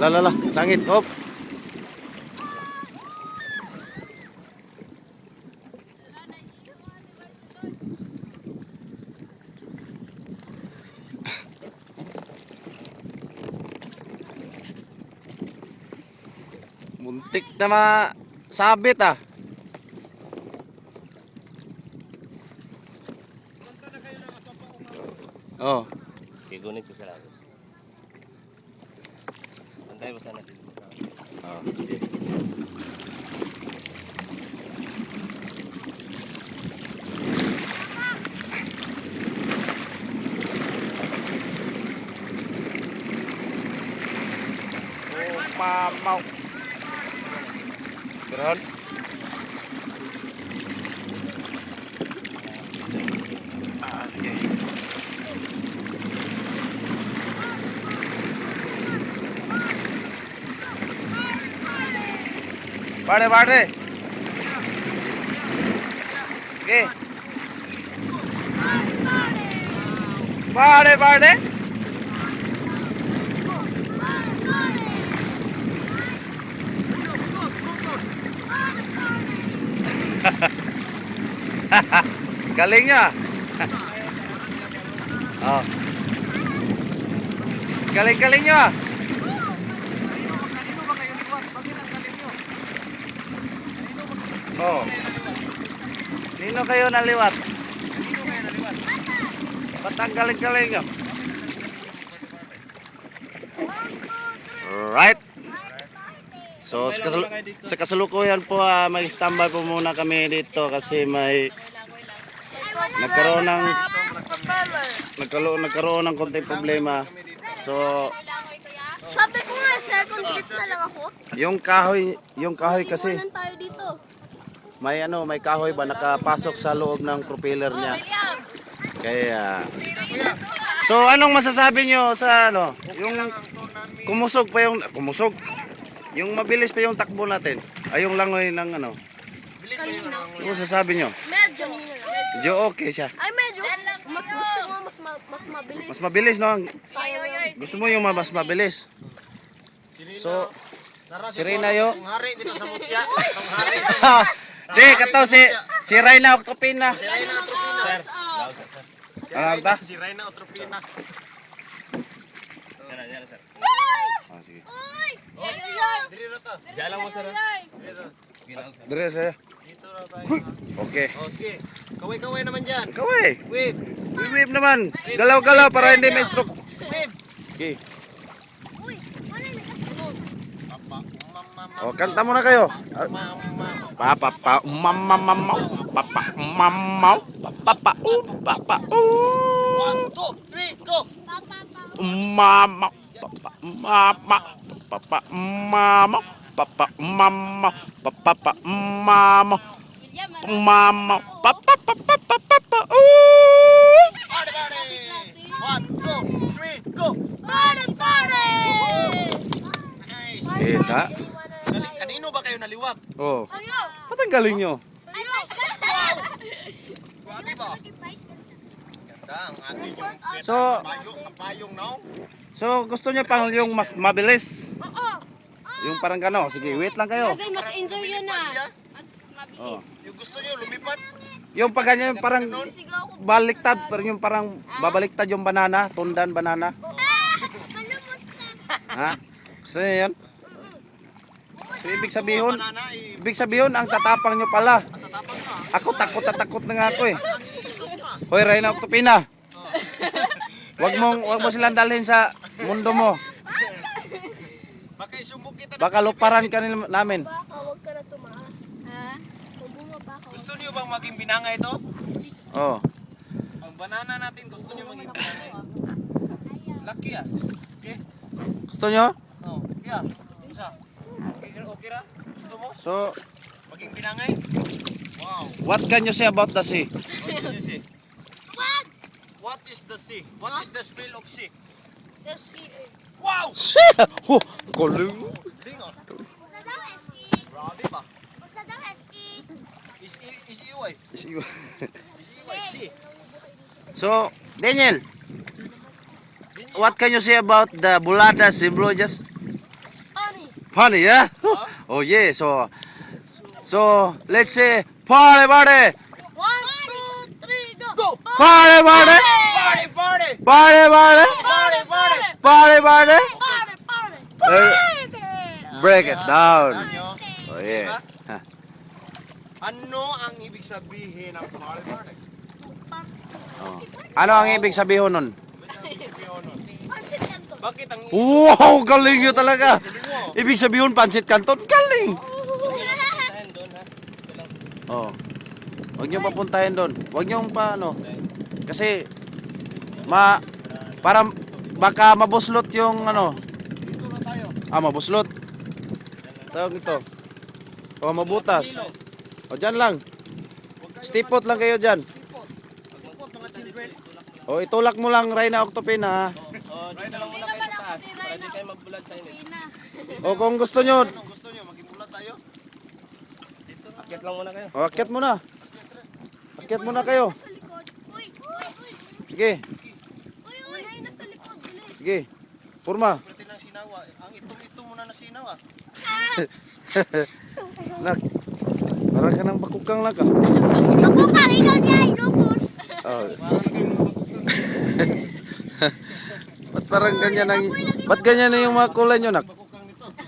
La la la, sangit. Hop. Muntik na masabit ah. Oh. Ikunin ko sa langit. Mo sana dito. Oh, sige. Oh, mamaw. Meron? Ah, sige. Pare, pare. Okay. Pare, pare. Galing niya. oh. Galing-galing niya. Oh. Nino kayo naliwat? Ba't ang galing-galing nyo? Right. So sa, kasalu- sa kasalukuyan po ah, mag-standby po muna kami dito kasi may nagkaroon ng nagkaroon, nagkaroon ng konting problema. So Sabi ko nga, second trip na lang ako. yung kahoy, yung kahoy kasi Iwanan tayo dito. May ano, may kahoy ba nakapasok sa loob ng propeller niya. Kaya So anong masasabi nyo sa ano, yung kumusog pa yung kumusog. Yung mabilis pa yung takbo natin. Ay yung langoy ng ano. Ano masasabi nyo? Medyo. Medyo okay siya. Ay, medyo. Mas gusto mo, mas, ma- mas mabilis. Mas mabilis no. Gusto mo yung mas mabilis. So si Reyna yo. Ang hari dito sa mutya. Di kataw si si Reyna Octopina. Si Reyna Otropina. Ano ta? Si Reyna Otropina. Yan yan na, sir. Ah, sige. Uy! Diri to. Diyan lang mo, sir. Diri. Dire sa. Dito na tayo. Okay. O sige. Kaway-kaway naman dyan. Kaway. Wave. Wave naman. Galaw-galaw para hindi may stroke. Wave. Okay. Uy! Wala na kasunod. Papa. Mama. O, kanta muna kayo. Mama. Papa pa mama mama papa mama papa uh papa One, uh two, three, go. Mama papa mama papa mama papa mama papa mama mama papa papa papa uh Party, party. One, two, three, go. Party, party! Nice. Kita. Gali- Kanino ba kayo naliwag? Oh. Ano? Ba't ang galing nyo? Ay, vice Grabe ba? Ganda ang ating yung So, kapayong, kapayong now. so gusto nyo pang yung mas mabilis? Oo. Yung parang gano. Sige, wait lang kayo. Mas enjoy yun Lumipad ah. Mas mabilis. Oh. Yung gusto niyo lumipad. Yung pag ganyan, yung parang baliktad, pero yung parang babaliktad yung banana, tundan banana. Ah! Ano mo Ha? Gusto niyo yun? So, ibig sabihin, ibig sabihin, ang tatapang nyo pala. Ako, takot na takot na nga ako eh. Hoy, Reyna Octopina. Wag mong, wag mo silang dalhin sa mundo mo. Baka isumbong kita. Baka luparan ka nila- namin. Baka huwag ka na tumaas. Ha? Gusto niyo bang maging binanga ito? Oh. Ang banana natin gusto niyo maging binanga. Lucky ah. Okay? Gusto nyo? Oh, yeah. Okay, ra? Gusto mo? So, Maging binangay? Wow. what can you say about the sea? What did you say? What? What is the sea? What is the smell of sea? S-E-A. Wow! oh, galing. Lingon. Usa daw S-E. Grabe ba? Usa daw S-E. Is is iway. Is iway sea. so, Daniel, what can you say about the Bulada Cebu? Funny, yeah? Oh, yeah. So, so let's say party, party, One, two, three, go! party, party, Party, party! party, party, Party, party! party, party. Party, party! Break it down. Ano? Oh, yeah. Ano ang ibig sabihin ng party, party? Oh. Ano ang ibig sabihin nun? To. Bakit ang Wow, galing nyo talaga. Ibig sabihin, pansit canton, galing. Oh. Huwag niyo papuntahin doon. Huwag niyo pa ano. Kasi ma para baka mabuslot yung ano. Dito na tayo. Ah, mabuslot. Tawag ito. O mabutas. O dyan lang. Stipot lang kayo dyan. O itulak mo lang Reyna Octopina. ha. Oh, dito lang muna kayo sa taas. Para kayo magbulag sa init. O kung gusto nyo, Anong gusto nyo? Magimula tayo? Akyat lang muna kayo. o akyat mo na. Akyat mo na kayo. Sa likod. Uy, uy, uy. Sige, Uy, uy. Unay na sa likod. Bilis. sige. Purma. Pwede ng sinawa. Ang itong-ito muna na sinawa. Nak. Parang ka ng bakukang lang ka. Ako ka, ikaw niya, Lucas. Oh. Ba't parang ganyan ang... Ba't ganyan na yung mga kulay nyo, nak?